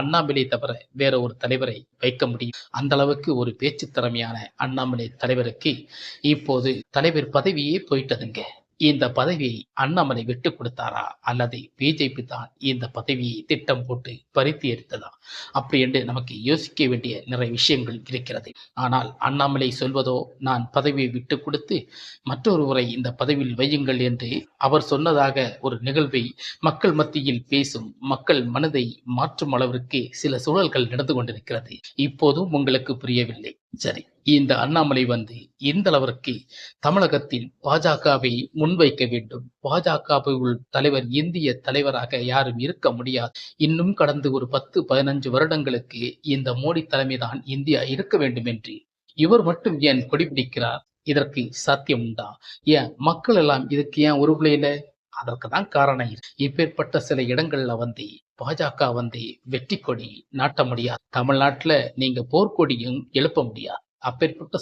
அண்ணாமலை தவிர வேற ஒரு தலைவரை வைக்க முடியும். அந்த அளவுக்கு ஒரு பேச்சு திறமையான அண்ணாமலை தலைவருக்கு இப்போது தலைவர் பதவியே போயிட்டதுங்க. இந்த பதவியை அண்ணாமலை விட்டு கொடுத்தாரா? அல்லது பிஜேபி தான் இந்த பதவியை திட்டம் போட்டு பறித்து எடுத்ததா அப்படி என்று நமக்கு யோசிக்க வேண்டிய நிறைய விஷயங்கள் இருக்கிறது. ஆனால் அண்ணாமலை சொல்வதோ நான் பதவியை விட்டு கொடுத்து மற்றொருவரை இந்த பதவியில் வையுங்கள் என்று அவர் சொன்னதாக ஒரு நிகழ்வை மக்கள் மத்தியில் பேசும் மக்கள் மனதை மாற்றும் அளவிற்கு சில சூழல்கள் நடந்து கொண்டிருக்கிறது. இப்போதும் உங்களுக்கு புரியவில்லை. சரி இந்த அண்ணாமலை வந்து எந்த அளவிற்கு தமிழகத்தில் பாஜகவை முன்வைக்க வேண்டும்? பாஜகவுள் தலைவர் இந்திய தலைவராக யாரும் இருக்க முடியாது. இன்னும் கடந்து ஒரு பத்து பதினஞ்சு வருடங்களுக்கு இந்த மோடி தலைமைதான் இந்தியா இருக்க வேண்டும் என்று. இவர் மட்டும் ஏன் கொடிபிடிக்கிறார் இதற்கு சாத்தியம் உண்டா? ஏன் மக்கள் எல்லாம் இதுக்கு ஏன் ஒரு பிள்ளையில அதற்கு தான் காரணம் இப்பேற்பட்ட சில இடங்கள்ல வந்து பாஜக வந்து வெற்றி கொடி நாட்ட முடியாது. தமிழ்நாட்டுல நீங்க போர்க்கொடியும் எழுப்ப முடியாது. அப்பேற்பட்ட